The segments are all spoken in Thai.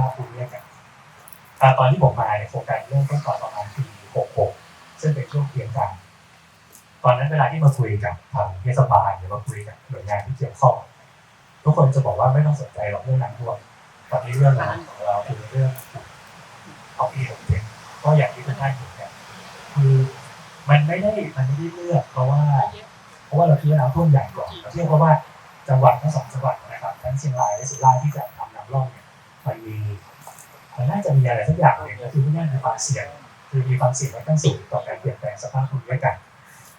าภูมิอากาศตอนที่ผมมาเนี่ยโครงการเริ่มต้นตอนประมาณปี 66 ซึ่งเป็นช่วงเปลี่ยนกลางตอนนั้นเวลาที่มาคุยกับทางเทศบาลหรือมาคุยกับหน่วยงานที่เกี่ยวข้อง ทุกคนจะบอกว่าไม่ต้องสนใจหรอกเรื่องน้ำท่วมตอนนี้เรื่องหลักของเราคือเรื่องของปีหกเจ็ดก็อย่างที่ทุกท่านเห็นเนี่ยคือมันไม่ได้มันไม่ได้เลือกเพราะว่า เพราะว่าเราคิดว่าน้ำท่วมใหญ่กว่าเราเชื่อเพราะว่า เสี่ยงค่อนข้างสูงต่อการเปลี่ยนแปลงสภาพภูมิอากาศ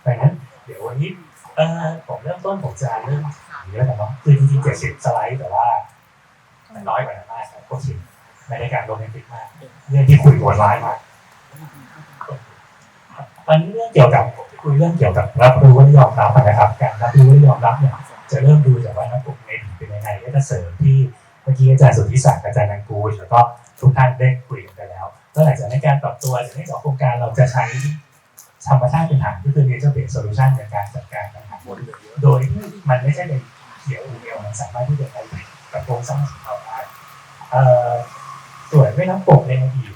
ดังนั้น เดี๋ยววันนี้เอ่อผมเริ่มต้นผมจะเริ่มอย่างนี้แล้วกันเนาะคือจริงๆเจ็ดสิบสไลด์แต่ว่ามันน้อยกว่านั้นมากครับโคไม่ได้การโรแมนติกมากเรื่องที่คุยโหดร้ายมากวันนี้เรื่องเกี่ยวกับคุยเรื่องเกี่ยวกับรับรู้และยอมรับนะครับ การรับรู้และยอมรับเนี่ยจะเริ่มดูจากว่าน้ำปกในถึงเป็นยังไงก็จะเสริมที่เมื่อกี้อาจารย์สุทธิศักดิ์อาจารย์นังกูลแล้วก็ทุกท่านได้คุยกันไปแล้ว แล้วหลังจากนั้นการปรับตัวจะให้กับโครงการเราจะใช้ธรรมชาติเป็นฐานก็คือ nature based solution ในการจัดการปัญหาโดยที่มันไม่ใช่เป็นเขียวอูเดียวมันสามารถที่จะไปกับโครงสร้างของเราได้ส่วนแม่น้ำปกในอดีต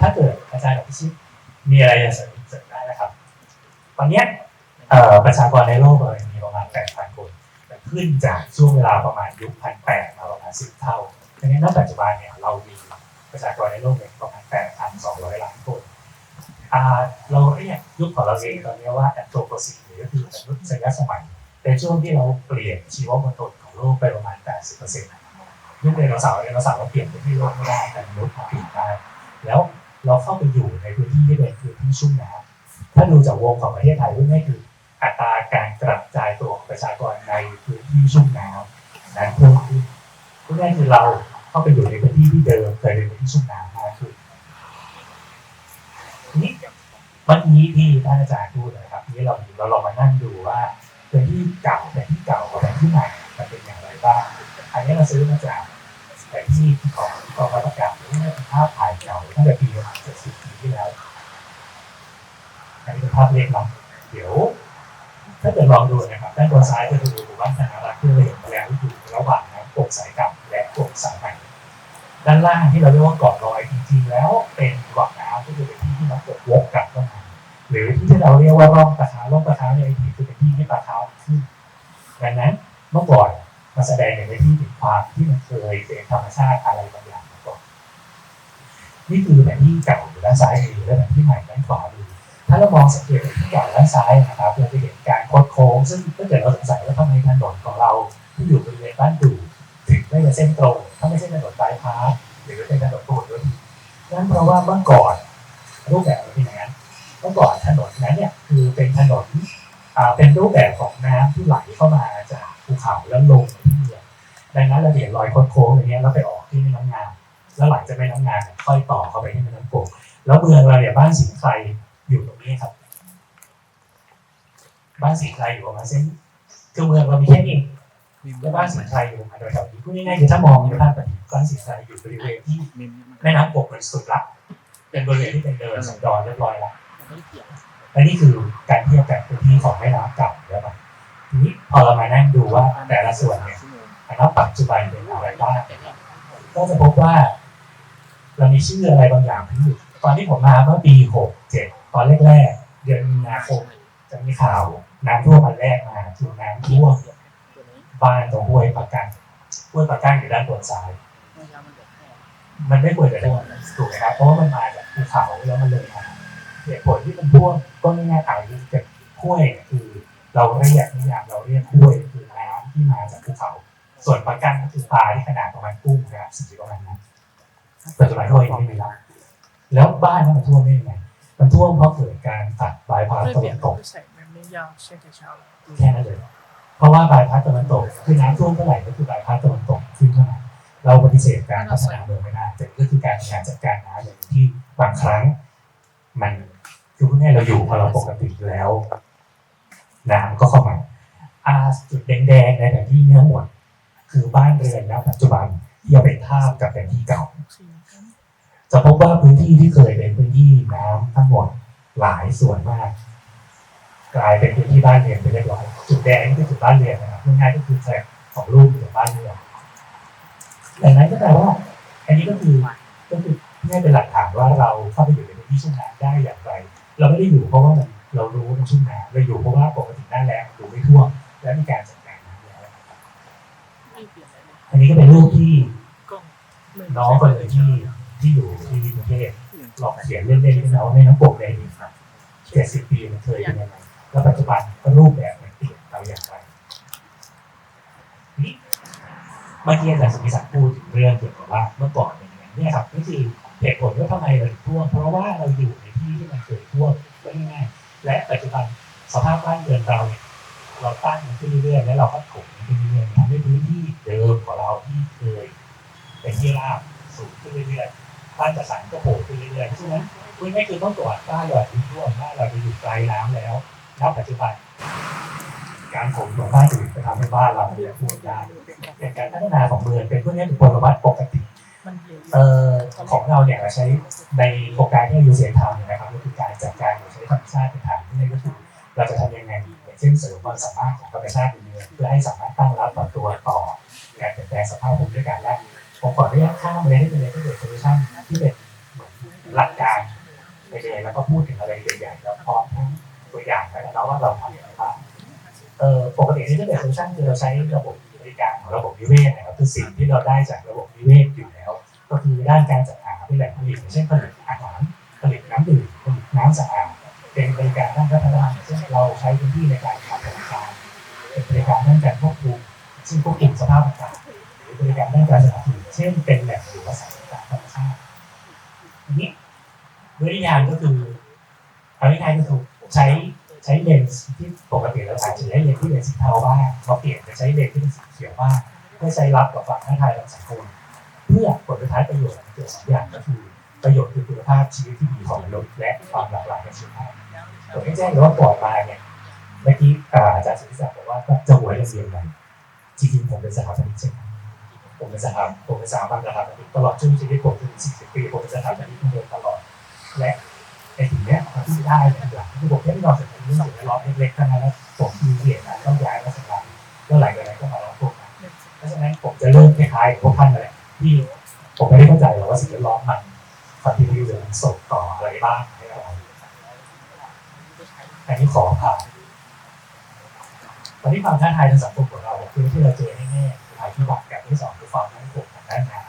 ถ้าเกิดอาจารย์อภิชิตมีอะไรจะเสริมเสริมได้นะครับ ตอนนี้ประชากรในโลกเรามีประมาณ 8,000 คนแต่ขึ้นจากช่วงเวลาประมาณยุคพันแปดมาประมาณ 10 เท่าดังนั้นณปัจจุบันเนี่ยเรามี ประชากรในโลกเนี่ยประมาณ8,200 ล้านคนเราเรียกยุคของเราเองตอนนี้ว่าแอนโทรโพซีนหรือก็คือมนุษยสมัยเป็นช่วงที่เราเปลี่ยนชีวมณฑลของโลกไปประมาณ 80%ยุคไดโนเสาร์ไดโนเสาร์เราเปลี่ยนไปที่โลกไม่ได้แต่มนุษย์เปลี่ยนได้ แล้วเราเข้าไปอยู่ในพื้นที่ที่เป็นพื้นที่ชุ่มน้ำถ้าดูจากวงของประเทศไทยพูดง่ายคืออัตราการกระจายตัวของประชากรในพื้นที่ชุ่มน้ำนั้นเพิ่มขึ้นพูดง่ายคือเราเข้าไปอยู่ในพื้นที่ที่เดิมเคยเป็นพื้นที่ชุ่มน้ำมากขึ้นทีนี้ นี้ที่ท่านอาจารย์พูดนะครับนี่เราเราลองมานั่งดูว่าเป็นที่เก่าเป็นที่เก่ากับเป็นที่ใหม่มันเป็นอย่างไรบ้างอันนี้เราซื้อมาจากแผนที่ของกองทัพอากาศหรือว่าเป็นภาพถ่ายเก่าตั้งแต่ปีประมาณเจ็ดสิบปีที่แล้วอันนี้เป็นภาพเล็กเนาะเดี๋ยว ถ้าเกิดลองดูนะครับด้านบนซ้ายจะดูหมู่บ้านธนารักษ์ที่เราเห็นแล้วอยู่ระหว่างน้ำโขงสายเก่าและโขงสายใหม่ด้านล่างที่เราเรียกว่าเกาะลอยจริงๆแล้วเป็นเกาะน้ำก็คือเป็นที่ที่น้ำตกวกกลับเข้ามา หรือที่เราเรียกว่าร่องปะทะร่องปะทะในอดีตคือเป็นที่ที่ปะทะขึ้นดังนั้นเมื่อก่อนมาแสดงในที่ถึงความที่มันเคยเป็นธรรมชาติอะไรบางอย่างมาก่อนนี่คือแผนที่เก่าอยู่ด้านซ้ายมือและแผนที่ใหม่ด้านขวามือถ้าเรามองสังเกตที่เก่าด้านซ้ายนะครับเราจะเห็นการโคดโค้งซึ่งถ้าเกิดเราสงสัยว่าทำไมถนนของเราที่อยู่บริเวณบ้านดูถึงไม่เป็นเส้นตรง ถ้าไม่ใช่ถนนบายพาสหรือเป็นถนนพหลโยธินนั่นเพราะว่าเมื่อก่อนรูปแบบมัน มื่อก่อนถนนนั้นเนี่ยคือเป็นถนนอ่าเป็นรูปแบบของน้ำที่ไหลเข้ามาจากภูเขาแล้วลงมาที่เมืองดังนั้นเราเห็นรอยโค้งๆอย่างเงี้ยแล้วไปออกที่แม่น้ำงามแล้วหลังจากแม่น้ำงามเนี่ยค่อยต่อเข้าไปที่แม่น้ำโขงแล้วเมืองเราเนี่ยบ้านสิงห์ไครอยู่ตรงนี้ครับ บ้านสิงห์ไครอยู่ประมาณเส้นคือเมืองเรามีแค่นี้แล้วบ้านสิงห์ไครอยู่ประมาณแถวๆนี้พูดง่ายๆคือถ้ามองในภาพปฏิบ้านสิงห์ไครอยู่บริเวณที่แม่น้ำโขงมันสุดละเป็นบริเวณที่เป็นเดินสันดอนเรียบร้อยละและนี่คือการเทียบกับพื้นที่ของแม่น้ำเก่าแล้วมันทีนี้พอเรามานั่งดูว่าแต่ละส่วนเนี่ยณปัจจุบันเป็นอะไรบ้างก็จะพบว่า เรามีชื่ออะไรบางอย่างที่ตอนที่ผมมาเมื่อปีหกเจ็ดตอนแรกๆเดือนมีนาคมจะมีข่าวน้ำท่วมมันแรกมาคือน้ำท่วมบ้านตรงห้วยปากกันห้วยปากกันอยู่ด้านบนซ้ายมันไม่ควรจะท่วมถูกไหมครับเพราะว่ามันมาจากภูเขาแล้วมันเลยมา เหตุผลที่มันพ่วงก็ไม่แน่ใจแต่ห้วยคือเราเรียกนิยามเราเรียกห้วยคือน้ำที่มาจากภูเขา ส่วนปลากั้นก็คือปลาที่ขนาดประมาณกุ้งนะสิ่บสีประมาณนั้นปัจจุบันห้วยไม่มีแล้แล้วบ้านมันท่วมได้ไงมันท่วมเพราะเกิดการตัดบายพาสตะวันตกแค่นั้นเลยเพราะว่าบายพาสตะวันตกคือน้ำท่วมเท่าไหร่ก็คือบายพาสตะวันตกขึ้นเท่านั้นเราปฏิเสธการพัฒนาเมืองไม่ได้แต่ก็คือการงานจัดการน้ำอย่างที่บางครั้ง มัน คือพูดง่ายเราอยู่พอเราปกติแล้วน้ำก็เข้ามาอาจุดแดงๆในแผนที่นี้ทั้งหมดคือบ้านเรือนณปัจจุบันที่เอาไปทากับแผนที่เก่า จะพบว่าพื้นที่ที่เคยเป็นพื้นที่น้ำทั้งหมดหลายส่วนมาก กลายเป็นพื้นที่บ้านเรือนไปเรียบร้อยจุดแดงนี่คือจุดบ้านเรือนนะครับง่ายๆก็คือแสงของรูปอยู่บ้านเรือนดังนั้นก็แปลว่า อันนี้ก็คือก็คือนี่เป็นหลักฐานว่าเราเข้าไปอยู่ในพื้นที่ชุ่มน้ำได้อย่างไร เราไม่ได้อยู่เพราะว่ามันเรารู้ว่ามันชุ่มน้ำเราอยู่เพราะว่าปกติหน้าแล้งดูไม่ท่วมและมีการจัดการน้ำแล้วไม่เปลี่ยนเลยนะอันนี้ก็เป็นรูปที่กล้องไม่น้องคนหนึ่งที่ที่อยู่ที่กรุงเทพลองเขียนเล่นๆขึ้นมาว่าในน้ำปกในเจ็ดสิบปีมันเคยเป็นยังไงแล้วปัจจุบันก็รูปแบบมันเปลี่ยนเราอย่างไรนี่เมื่อกี้อาจารย์สุนิสักดิ์พูดถึงเรื่องเกี่ยวกับว่าเมื่อก่อนเป็นยังไงเนี่ยครับนี่คือเหตุผลว่าทำไมเราถึงท่วมเพราะว่าเราอยู่ใน ที่ที่มันเคยท่วมก็ง่ายๆและปัจจุบันสภาพบ้านเรือนเราเนี่ยเราตั้งมันขึ้นเรื่อยๆและเราก็ถมมันขึ้นเรื่อยๆทำให้พื้นที่เดิมของเราที่เคยเป็นที่ราบสูงขึ้นเรื่อยๆบ้านจัดสรรก็โผล่ขึ้นเรื่อยๆเพราะฉะนั้นคุณไม่คือต้องตรวจบ้านเราที่ท่วมบ้านเราจะอยู่ไกลน้ำแล้วณปัจจุบันการถมของบ้านอื่นจะทำให้บ้านเราเนี่ยท่วมได้เป็นการพัฒนาของเมืองเป็นพวกนี้เป็นพลวัตปกติมันเย็นเอ่อของเราเนี่ยเราใช้ในโครงการที่ยูเซียทำ จัดการโดยใช้ธรรมชาติเป็นฐานนี่ก็คือเราจะทำยังไงอย่างเช่นเสริมความสามารถของธรรมชาติในเมือเพื่อให้สามารถตั้งรับปรับตัวต่อการเปลี่ยนแปลงสภาพภูมิด้วยกันและผมขออนุญาตข้ามไปเลยให้เป็นเลยที่เป็นโซลูชันที่เป็นเหมือนหลักการไปเลยแล้วก็พูดถึงอะไรใหญ่ๆแล้วพร้อมทั้งตัวอย่างแล้วนะว่าเราทำอะไรบ้างเอ่อปกติที่เป็นโซลูชันคือเราใช้ระบบบริการของระบบนิเวศนะครับคือสิ่งที่เราได้จากระบบนิเวศอยู่แล้ว ก็คือด้านการจัดหาเป็นแหล่งผลิตอย่างเช่นผลิตอาหารผลิตน้ำดื่มผลิตน้ำสะอาด เป็นบริการด้านพัฒนาอย่งเช่นเราใช้พื้นที่ในการทำบริการเป็นบริการด้านการควบคุมซึ่งควบคุมสภาพอากาศหรือบริการด้านการสนับสนุนเช่นเป็นแหล่งอยู่อาศัยตามธรรมชาติอันนี้วิธีการก็คือเอาง่ายๆก็คือใช้ใช้เลนส์ที่ปกติเราอาจจะใช้เลนส์ที่เป็นสีเทาบ้างเราเปลี่ยนไปใช้เลนส์ที่เป็นสีเขียวบ้างเพื่อใช้รับกับความท้าทายทางสังคมเพื่อผลสุดท้ายประโยชน์เกิดสองอย่างก็คือประโยชน์คือคุณภาพชีวิตที่ดีของมนุษย์และความหลากหลายในชีวิต ผมไม่แจ้งเลยว่าก่อนมาเนี่ยเมื่อกี้อาจารย์สุทธิศักดิ์บอกว่าจะหวยเรื่องเดียวกันจริงๆผมเป็นสถาปนิกใช่ไหมผมเป็นสถาผมเป็นสถาบันสถาปนิกตลอดช่วงชีวิตผมถึง40ปีผมเป็นสถาปนิกมาโดยตลอด และในสิ่งเนี้ยที่ได้เนี่ยหลังที่ผมแค่ไม่ยอมเสร็จเรื่องสิ่งแวดล้อมเล็กๆเท่านั้นแล้วผมมีเหตุนะต้องย้ายมาสถาบันแล้วหลังจากนั้นก็มารับพวกนั้นเพราะฉะนั้นผมจะเริ่มคล้ายๆพวกท่านแหละที่ผมไม่ได้เข้าใจหรอกว่าสิ่งแวดล้อมมันคอนติเนียหรือมันส่งต่ออะไรบ้าง อันนี้ขอผ่านตอนนี้ความท้าทายทางสังคมของเราคือที่เราเจอแน่ๆภัยพิบัติกับที่สองคือความมั่นคงทางด้านน้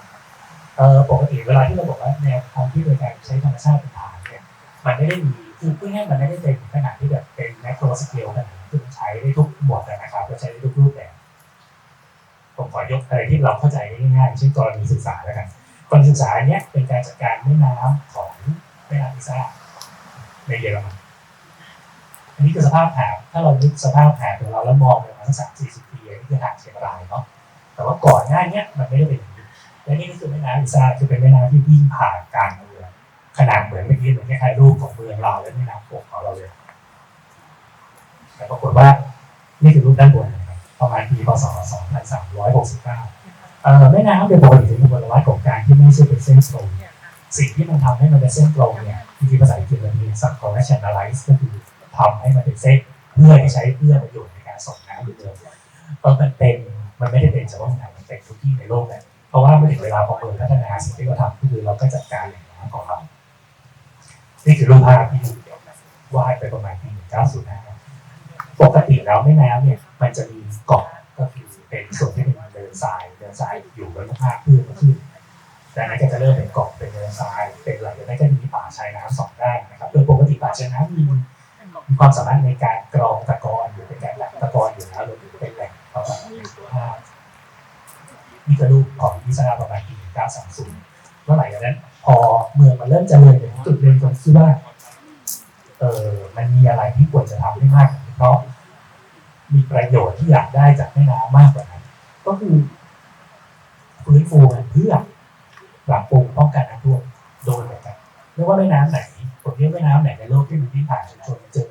ำปกติเวลาที่เราบอกว่าแนวความที่โดยการใช้ธรรมชาติเป็นฐานเนี่ยมันไม่ได้มีคือเพูดง่ายๆมันไม่ได้เป็นขนาดที่แบบเป็นแมคโรสเกลขนาดนั้นคือมันใช้ได้ทุกหมวดนะครับและใช้ได้ทุกรูปแบบผมขอยกอะไรที่เราเข้าใจง่ายๆเช่นกรณีศึกษาแล้วกันกรณีศึกษาเนี้ยเป็นการจัดการแม่น้ำของแม่น้ำพิซ่าในเยอรมัน อันนี้คือสภาพหาดถ้าเรานึกสภาพหาดของเราแล้วมองไปประมาณสักสามสี่สิบปีนี่คือหาดเชียงรายเนาะแต่ว่าก่อนหน้านี้มันไม่ได้เป็นอย่างนี้และนี่ก็คือแม่น้ำพิซาคือเป็นแม่น้ำที่วิ่งผ่านกลางเมืองขนาดเหมือนเมื่อกี้เหมือนคล้ายๆรูปของเมืองเราและแม่น้ำโขงของเราเลยแต่ปรากฏว่านี่คือรูปด้านบนนะครับประมาณปีพศ2369เอ่อแม่น้ำเป็นปกติเป็นบริวัตของการที่ไม่ใช่เป็นเส้นตรงสิ่งที่มันทำให้มันเป็นเส้นตรงเนี่ยจริงๆภาษาอังกฤษมันมีสับของ channelize ก็คือ ทำให้มันเป็นเส้นเพื่อที่ใช้เพื่อประโยชน์ในการส่งน้ำหรือเดินเพราะมันเป็นมันไม่ได้เป็นเฉพาะไหนมันเป็นทุกที่ในโลกเลยเพราะว่าเมื่อถึงเวลาพอเปิดพัฒนาสิ่งที่เราทำก็คือเราก็จัดการแหล่งน้ำของเรานี่คือรูปภาพที่วาดไปประมาณปี1905ปกติแล้วแม่น้ำเนี่ยมันจะมีเกาะก็คือเป็นส่วนที่เป็นเดินทรายเดินทรายอยู่บนภาคพื้นก็คือดังนั้นก็จะเริ่มเป็นเกาะเป็นเดินทรายเป็นหลังจากนั้นก็มีป่าชายน้ำสองด้านนะครับโดยปกติป่าชายน้ำมี มีความสามารถในการกรองตะกอนหรือเป็นการแหล่งตะกอนอยู่แล้วหรือเป็นแหล่งประมาณภาพนี่ก็รูปของพิซซ่าประมาณปี1930แล้วหลังจากนั้น พอเมืองมันเริ่มเจริญถึงจุดเริ่มต้นที่ว่าเออมันมีอะไรที่ควรจะทำได้มากเพราะมีประโยชน์ที่อยากได้จากแม่น้ำมากกว่านั้น ก็คือฟื้นฟูมันเพื่อปรับปรุงป้องกันน้ำท่วมโดยเหมือนกันไม่ว่าแม่น้ำไหนผมเรียกแม่น้ำไหนในโลกที่มันที่ผ่านชุมชนเจอ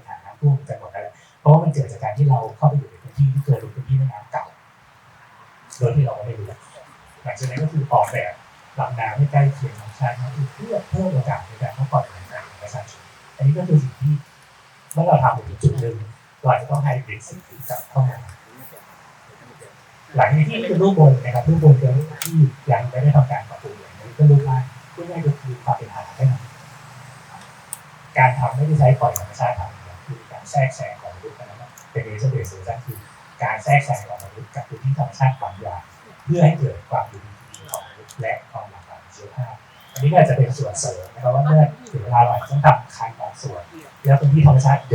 กับพื้นที่ธรรมชาติบางอย่างเพื่อให้เกิดความดีของและความหลากหลายชีวภาพอันนี้ก็จะเป็นส่วนเสริมนะครับว่าเมื่อถึงเวลาเราอาจะต้องทำคันบางส่วนแล้วพื้นที่ธรรมชาติเ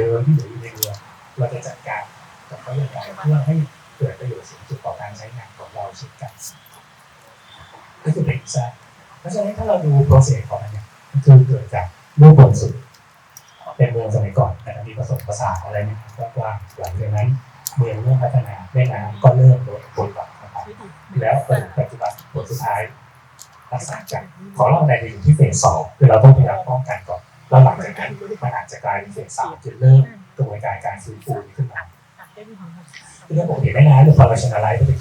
สสองคือเราต้องพยายามป้องกันก่อน แล้วหลังจากนั้นมันอาจจะกลายเป็นเฟสสามจนเริ่มกระบวนการการฟื้นฟูขึ้นมาคือถ้าปกติไม่นานหรือพอเราชนะไลท์ก็จะเกิดแน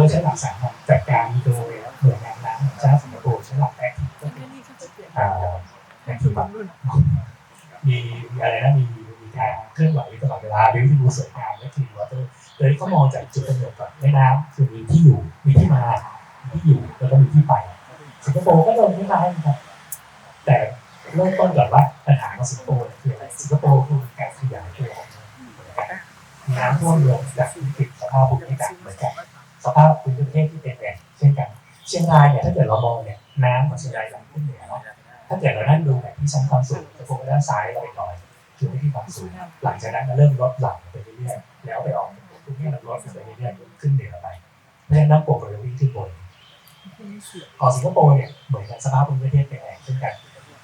เร์ใช้หลักสากลจัดการโดย เกิดเรานั่งดูแบบที่ชั้นความสูงจะพบว่าด้านซ้ายเราไปหน่อยคือไม่ที่ความสูง หลังจากนั้นเริ่มลดหลังไปเรื่อยๆแล้วไปออกตรงนี้มันลดไปเรื่อยๆขึ้นเหนือไปเพราะฉะนั้นน้ำป่งเราวิ่งขึ้นบนของสิงคโปร์เนี่ยเหมือนกันสภาพภูมิประเทศเป็นแองเช่นกัน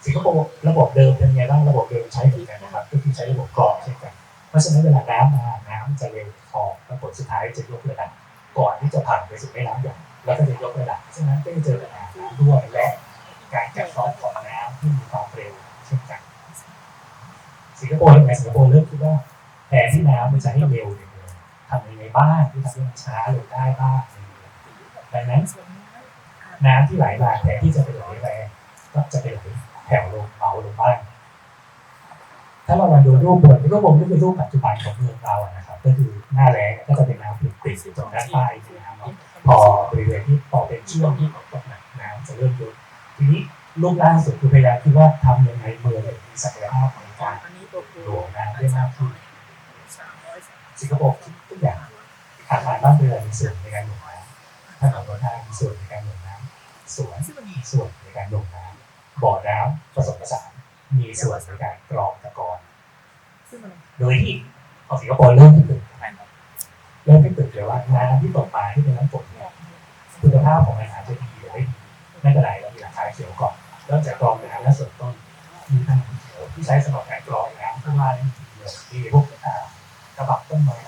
สิงคโปร์ระบบเดิมเป็นไงบ้างระบบเดิมใช้เหมือนกันนะครับก็คือใช้ระบบกรองเช่นกันเพราะฉะนั้นเวลาน้ำมาน้ำจะเร็วพอแล้วผลสุดท้ายจะยกระดับก่อนที่จะผ่านไปสู่แม่น้ำใหญ่แล้วก็จะยกระดับฉะนั้นก็จะเจอปัญหาน้ำด้วยและการกัดซาะของน้ำที่มีความเร็วเช่นกัน สิงค โปร์ทำไงสิงคโปร์เริ่มคิดว่าแทนที่น้ำมันจะให้เร็วเนี่ยทำยังไงบ้างที่ทำให้มันช้าลงได้บ้างดังนั้นน้ำที่ไหลมาแทนที่จะไปไหลแรงก็จะไปไหลแผ่วลงเบาลงบ้างถ้าเรามาดูรูปบนรูปบนก็คือรูปปัจจุบันของเมืองเราอะนะครับ ก็คือหน้าแล้งก็จะเป็นน้ำปิดปิดตรงด้านใต้น้ำเนาะพอบริเวณที่พอเป็นช่วงที่ตกหนักน้ำจะเริ่มลดทีนี้รูปล่าสุดคือพยายามคิดว่าทำยังไงเมืองมีศักยภาพ ในการหลวงน้ำได้มากขึ้นสิงคโปร์ทุกอย่างอาคารบ้านเรือนมีส่วนในการหลงน้ำถนนหนทางมีส่วนในการหลงน้ำสวนมีส่วนในการลงน้ำบ่อน้ำผสมผสานมีส่วนในการกรองตะกอนโดยที่ของสิงคโปร์เริ่มที่ตึกเริ่มที่ตึกเลยว่าน้ำที่ตกมาที่เป็นน้ำฝนเนี่ยคุณภาพของมันอาจจะดีหรือไม่ดีไม่เป็นไรเรามีหลักฐานเขียวก่อนเริ่มจากกรองน้ำและส่วนต้นมีทาง ที่ใช้สำหรับการกรองน้ำข้างล่างนี่เดียวมีพวกกระบะต้นไม้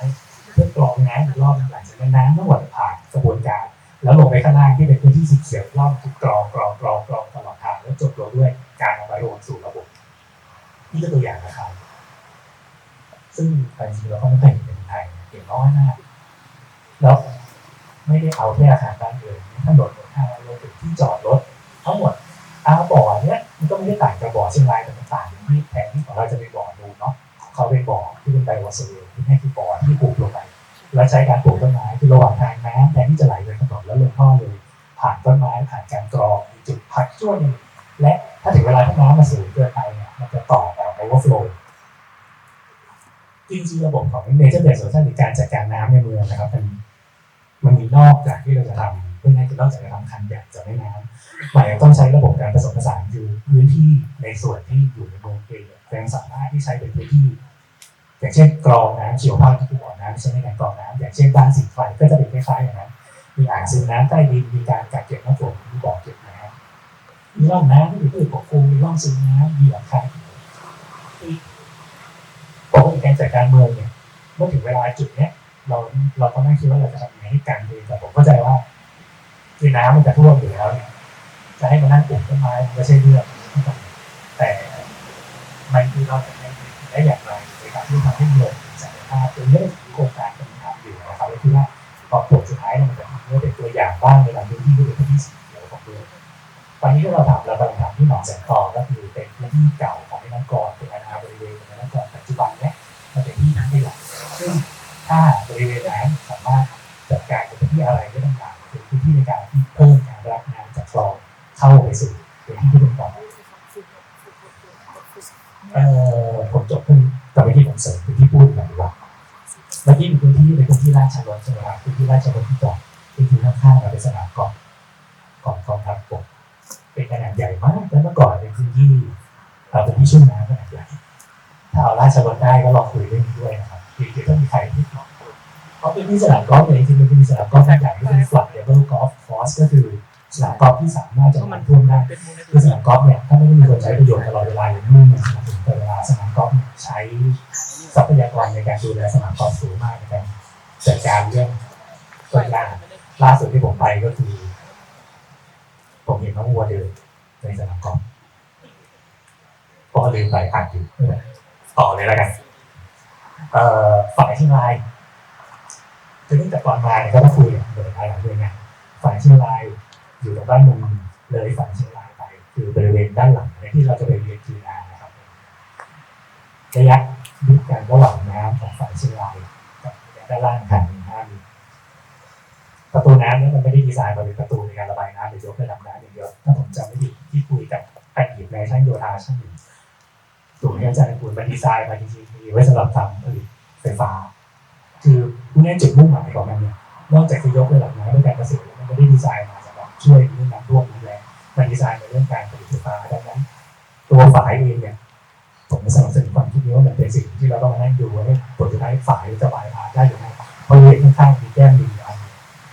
เพื่อกรองน้ำอีกรอบหลังจากนั้นน้ำทั้งหมดผ่านกระบวนการ แล้วลงไปข้างล่างที่เป็นพื้นที่สีเขียวรอบถูกกรองกรองกรองกรองตลอดทางแล้วจบลงด้วยการเอามารวมสู่ระบบนี่ก็ตัวอย่างนะครับซึ่งแต่จริงๆเราก็ไม่เคยเห็นในไทยเห็นน้อยมากแล้วไม่ได้เอาแค่อาคารบ้านเรือนถนนหนทางรวมถึงที่จอดรถ ทั้งหมดอาบ่อเนี้ยมันก็ไม่ได้ต่างกับบ่อเชียงรายแต่มันต่าง ที่แผนที่ของเราจะเป็นบ่อนูนเนาะเขาเป็นบ่อที่เป็นไดวอสเวลที่ให้คือบ่อที่ปลูกลงไปและใช้การปลูกต้นไม้คือระหว่างทางน้ำแทนที่จะไหลไปถนนแล้วลงท่อเลย ผ่านต้นไม้ผ่านการกรองมีจุดพักช่วงนึงและถ้าถึงเวลาที่น้ำมาสูงเกินไปเนี่ยมันจะต่อแบบโอเวอร์ฟลูจริงๆระบบของเนเจอร์เบสโซลชันในการจัดการน้ำในเมืองนะครับมันมันมีนอกจากที่เราจะทำ เพื่อให้นอกจากจะทำคันใหญ่จากแม่น้ำหมายต้องใช้ระบบการผสมผสานคือพื้นที่ในส่วนที่อยู่ในเมืองเองยังสามารถที่ใช้เป็นพื้นที่ อย่างเช่นกรองน้ำเชีวภาพที่คือบ่อน้ำใช้ในการกรองน้ำอย่างเช่นบ้านสีไฟก็จะเป็นคล้ายๆอย่างนั้นมีอ่างซึมน้ำใต้ดินมีการกักเก็บน้ำฝนมีบ่อเก็บน้ำมีร่องน้ำที่มีพืชปกคลุมมีร่องซึมน้ำมีหลังคาที่ปกติการจัดการเมืองเนี่ยเมื่อถึงเวลาจุดเนี้ยเราเราก็นั่งคิดว่าเราจะทำยังไงให้การเมืองแต่ผมเข้าใจว่า คือน้ำมันจะท่วมอยู่แล้วเนี่ยจะให้มานั่งปลูกต้นไม้มันไม่ใช่เรื่องแต่มันคือเราจะได้ได้อย่างไรในการที่ทำให้เงินศักยภาพตรงนี้เป็นโครงการที่ผมทำอยู่นะครับก็คือว่าพอผลสุดท้ายมันจะทำให้เป็นตัวอย่างบ้างในบางพื้นที่ที่เป็นพื้นที่สีเขียวของเมืองตอนนี้ที่เราทำเรากำลังทำที่หนองแสงทองก็คือ เมื่อกี้มีพื้นที่เป็นพื้นที่ราชรถใช่ไหมครับพื้นที่ราชรถที่จอดพื้นที่ข้างๆเราเป็นสนามกอล์ฟของกองทัพบกเป็นขนาดใหญ่มากแล้วเมื่อก่อนเป็นพื้นที่เอ่อเป็นที่ชุ่มน้ำขนาดใหญ่ถ้าเอาราชรถได้ก็ลองคุยเรื่องนี้ด้วยนะครับคือต้องมีใครที่เพราะเป็นที่สนามกอล์ฟเนี่ยจริงๆมันเป็นสนามกอล์ฟขนาดใหญ่ที่เป็น flat level golf course ก็คือสนามกอล์ฟที่สามารถจะมันท่วมได้คือสนามกอล์ฟเนี่ยถ้าไม่ได้มีคนใช้ประโยชน์ตลอดเวลาอย่างนี้มันสนับสนุนตลอดเวลาสนามกอล์ฟใช้ ทรัพยากรในการดูแลสนามกอล์ฟสูงมากในการจัดการเรื่องต้นยาล่าสุดที่ผมไปก็คือ ผมเห็นน้องวัวเดินในสนามกอล์ฟพอลืมไปอ่านอยู่ต่อเลยแล้วกันเอ่อฝ่ายเชียงรายคือเนื่องจากก่อนมาเนี่ยก็ต้องคุยกับหน่วยงานหลายหน่วยงานฝ่ายเชียงรายอยู่ตรงด้านมุมเลยฝ่ายเชียงรายไป คือบริเวณด้านหลังที่เราจะไปเรียนกีฬานะครับระยะ ยุบกันระหว่างน้ำของฝ่ายเชียงรายกับด้านล่างคันน้ำประตูน้ำเนี่ยมันไม่ได้ดีไซน์มาเป็นประตูในการระบายน้ำหรือยกระดับน้ำอย่างเดียวถ้าผมจำไม่ผิดที่คุยกับอดีตนายช่างโยธาช่างหนึ่งถูกไหมอาจารย์คุณมันดีไซน์มาจริงๆมีไว้สำหรับทำผลิตไฟฟ้า คือผู้นี้จุดมุ่งหมายของมันเนี่ยนอกจากจะยกระดับน้ำด้วยการเกษตรมันไม่ได้ดีไซน์มาสำหรับช่วยเรื่องน้ำท่วมน้ำแรงมันดีไซน์มาเรื่องการผลิตไฟฟ้าดังนั้น ตัวฝายเองเนี่ยผมสนับสนุนความ นี้ว่ามันเป็นสิ่งที่เราต้องมานั่งดูว่าผลสุดท้ายฝ่ายจะบายพานได้หรือไม่เพราะบริเวณข้างๆมีแก้มลิงอยู่อัน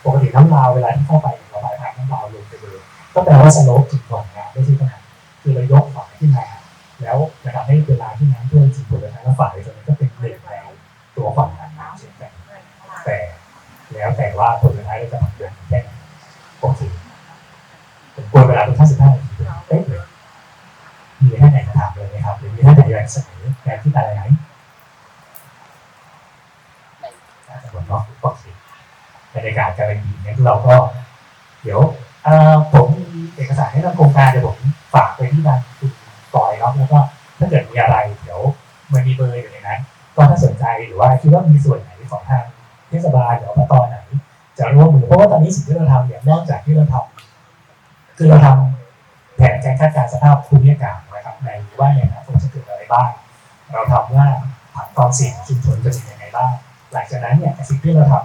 ปกติน้ำลาวเวลาที่เข้าไปเราบายพานน้ำลาวลงไปเลยก็แปลว่าสโลปถึงก่อนน้ำไม่ใช่ปัญหาคือเรายกฝ่ายขึ้นมาแล้วนะครับให้เวลาที่น้ำท่วมจริงผลสุดท้ายแล้วฝายตัวนี้ก็เป็นหนึ่งในตัวฝั่งน้ำเช่นกันแต่แล้วแต่ว่าผลสุดท้ายเราจะทำเดือนแค่ไหนโอเคผมควรเวลาเป็นท่านสิบห้านาทีเป๊ะเลยมีท่านไหนจะถามเลยไหมครับหรือมีท่านไหนอยากเสนอแนวที่อะไรไหมน่าจะหมดเนาะโอเคบรรยากาศการดี เราก็ เดี๋ยวผมมีเอกสารให้ทางโครงการเดี๋ยวผมฝากไปที่ทางคุณปอยเนาะแล้วก็ถ้าเกิดมีอะไรเดี๋ยวมันมีเบอร์อยู่ในนั้นก็ถ้าสนใจหรือว่าคิดว่ามีส่วนไหนของทางเทศบาลหรืออบตไหน จะร่วมมือเพราะว่าตอนนี้สิ่งที่เราทำเนี่ยนอกจากที่เราทำคือเราทำแผนการคาดการณ์สภาพภูมิอากาศนะครับในว่าในอนาคตจะเกิดอะไรบ้าง เราทำว่าผังความเสี่ยงชุมชนจะเป็นยังไงบ้าง หลังจากนั้นเนี่ยสิ่งที่เราทำอย่า